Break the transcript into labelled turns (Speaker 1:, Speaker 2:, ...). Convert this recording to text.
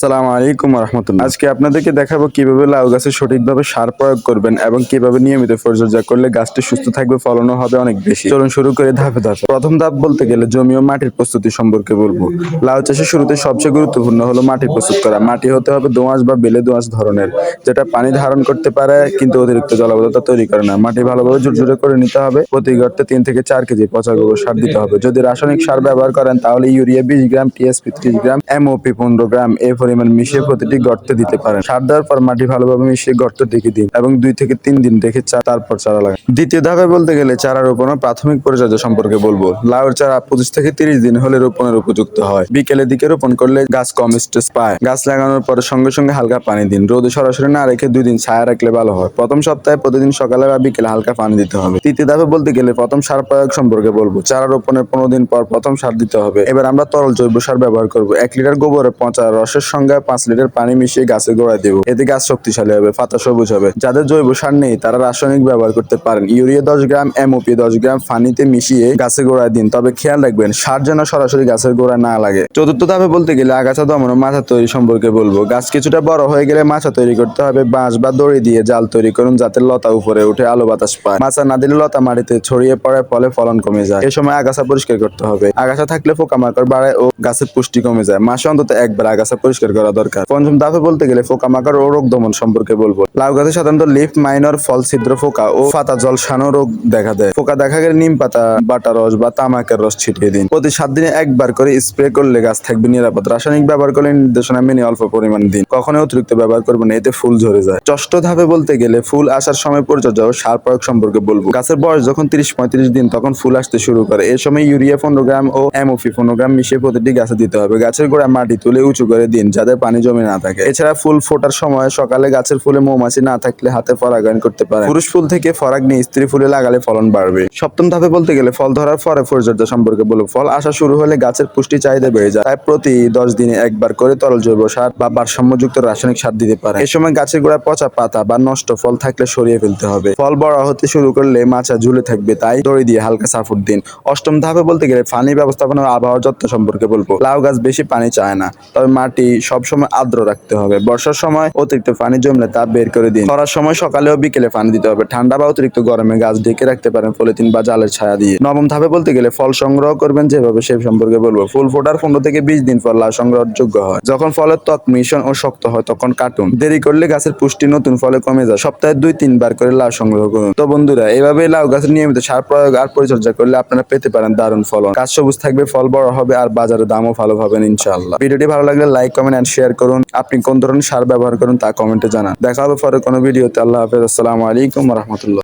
Speaker 1: আসসালামু আলাইকুম রহমতুল্লাহ। আজকে আপনাদেরকে দেখাবো কীভাবে লাউ গাছে সঠিকভাবে সার প্রয়োগ করবেন এবং কীভাবে নিয়মিত পরিচর্যা করলে গাছটি সুস্থ থাকবে, ফলনও হবে অনেক বেশি। চলুন শুরু করে ধাপে ধাপে। প্রথম ধাপ বলতে গেলে জমি ও মাটির প্রস্তুতি সম্পর্কে বলব। লাউ চাষের শুরুতে সবচেয়ে গুরুত্বপূর্ণ হলো মাটি প্রস্তুত করা। মাটি হতে হবে দোআঁশ বা বেলে দোআঁশ ধরনের, যেটা পানি ধারণ করতে পারে কিন্তু অতিরিক্ত জলাবদ্ধতা তৈরি করে না। মাটি ভালোভাবে ঝুরঝুরে করে নিতে হবে। প্রতি গর্তে তিন থেকে চার কেজি পচা গোবর সার দিতে হবে। যদি রাসায়নিক সার ব্যবহার করেন তাহলে ইউরিয়া বিশ গ্রাম, টিএসপি ত্রিশ গ্রাম, এমওপি পনেরো গ্রাম এই পরিমাণ মিশিয়ে প্রতিটি গর্তে দিতে পারেন। সার দেওয়ার পর মাটি ভালোভাবে মিশিয়ে গর্ত দেখে দিন এবং দুই থেকে তিন দিন রেখে চা তারপর চারা লাগান। দ্বিতীয় ধাপে বলতে গেলে চারা রোপণ ও প্রাথমিক পরিচর্যা সম্পর্কে বলব। লাউর চারা পঁচিশ থেকে তিরিশ দিন হলে রোপণের উপযুক্ত হয়। বিকেলের দিকে রোপণ করলে গাছ কম স্ট্রেস পায়। গাছ লাগানোর পরে সঙ্গে সঙ্গে হালকা পানি দিন। রোদে সরাসরি না রেখে দুই দিন ছায়া রাখলে ভালো হয়। প্রথম সপ্তাহে প্রতিদিন সকালে বা বিকেলে হালকা পানি দিতে হবে। তৃতীয় ধাপে বলতে গেলে প্রথম সার প্রয়োগ সম্পর্কে বলব। চারা রোপণের পনেরো দিন পর প্রথম সার দিতে হবে। এবার আমরা তরল জৈব সার ব্যবহার করব। এক লিটার গোবরের পচা রসের সঙ্গে পাঁচ লিটার পানি মিশিয়ে গাছে গোড়ায় দেবো। এতে গাছ শক্তিশালী হবে, পাতা সবুজ হবে। যাদের জৈব সার নেই, তারা রাসায়নিক ব্যবহার করতে পারেন। ইউরিয়া দশ গ্রাম, এমওপি দশ গ্রাম পানিতে মিশিয়ে গাছে গোড়ায় দিন। তবে খেয়াল রাখবেন, সার যেন সরাসরি গাছের গোড়ায় না লাগে। চতুর্থ ধাপে বলতে গেলে আগাছা দমন মাথা তৈরি সম্পর্কে বলব। গাছ কিছুটা বড় হয়ে গেলে মাছা তৈরি করতে হবে বাঁশ বা দড়ি দিয়ে জাল তৈরি করুন, যাতে লতা উপরে উঠে আলো বাতাস পায়। মাছা না দিলে লতা মাটিতে ছড়িয়ে পড়ে ফলে ফলন কমে যায়। এ সময় আগাছা পরিষ্কার করতে হবে। আগাছা থাকলে পোকামাকড় বাড়ায় ও গাছের পুষ্টি কমে যায়। মাসে অন্তত একবার আগাছা পরিষ্কার করা দরকার। পঞ্চম ধাপে বলতে গেলে পোকামাকড় ও রোগ দমন সম্পর্কে বলব। লাউ গাছে সাধারণত লিফ, মাইনর, ফল, ছিদ্র পোকা ও পাতা জলসানো রোগ দেখা দেয়। পোকা দেখা গেলে নিম পাতা, বাটা রস বা তামাকের রস ছিটিয়ে দিন। প্রতি সাত দিনে একবার করে স্প্রে করলে গাছ থাকবে নিরাপদ। রাসায়নিক ব্যবহার করলে নির্দেশনা মেনে অল্প পরিমাণ দিন। কখনো অতিরিক্ত ব্যবহার করবেন না, এতে ফুল ঝরে যায়। ষষ্ঠ ধাপে বলতে গেলে ফুল আসার সময় পরিচর্যা ও সার প্রয়োগ সম্পর্কে বলব। গাছের বয়স যখন তিরিশ, পঁয়ত্রিশ দিন, তখন ফুল আসতে শুরু করে। এই সময় ইউরিয়া পনেরো গ্রাম ও এমওপি পনেরো গ্রাম মিশিয়ে প্রতিটি গাছে দিতে হবে। গাছের গোড়া মাটি তুলে উঁচু করে দিন যাতে পানি জমে না থাকে। এছাড়া ফুল ফোটার সময় সকালে গাছের ফুলে মৌমাছি না থাকলে হাতে পরাগায়ন করতে পারে পুরুষ ফুল থেকে ফরাগ নিয়ে স্ত্রী ফুলে লাগালে ফলন বাড়বে। সপ্তম ধাপে বলতে গেলে ফল ধরার পরে পরিচর্যা সম্পর্কে বলব ফল আসা শুরু হলে গাছের পুষ্টি চাহিদা বেড়ে যায়। তাই প্রতি দশ দিনে একবার করে তরল জৈব সার বা ভারসাম্যযুক্ত রাসায়নিক সার দিতে পারে এই সময় গাছের গোড়ায় পচা পাতা বা নষ্ট ফল থাকলে সরিয়ে ফেলতে হবে। ফল বড় হতে শুরু করলে মাচা ঝুলে থাকবে, তাই দড়ি দিয়ে হালকা সাপোর্ট দিন। অষ্টম ধাপে বলতে গেলে পানি ব্যবস্থাপনা ও আবহাওয়ার যত্ন সম্পর্কে বলব। লাউ গাছ বেশি পানি চায় না, তবে মাটি সবসময় আর্দ্র রাখতে হবে। বর্ষার সময় অতিরিক্ত পানি জমলে তা বের করে দিন। খরার সময় সকালে ও বিকেলে পানি দিতে হবে। ঠান্ডা বা অতিরিক্ত গরমে গাছ ঢেকে রাখতে পারেন পলিথিন বা জালের ছায়া দিয়ে। নবম ধাপে বলতে গেলে ফল সংগ্রহ করবেন যেভাবে সেই সম্পর্কে বলব। ফুল ফোটার পনেরো থেকে বিশ দিন পর লাউ সংগ্রহযোগ্য হয়। যখন ফলের ত্বক মিশন ও শক্ত হয়, তখন কাটুন। দেরি করলে গাছের পুষ্টি নতুন ফলে কমে যায়। সপ্তাহে দুই, তিনবার করে লাউ সংগ্রহ করুন। তো বন্ধুরা এইভাবে লাউ গাছের নিয়মিত সার প্রয়োগ আর পরিচর্যা করলে আপনারা পেতে পারেন দারুণ ফলন। গাছ সবুজ থাকবে, ফল বড় হবে আর বাজারে দামও ভালো পাবেন ইনশাআল্লাহ। ভিডিওটি ভালো লাগলে লাইক, কমেন্ট এন্ড শেয়ার করুন। আপনি কোন ধরনের সার ব্যবহার করুন তা কমেন্টে জানান। দেখা হবে পরে কোনো ভিডিওতে আল্লাহ হাফেজ। আসসালামু আলাইকুম রহমতুল্লাহ।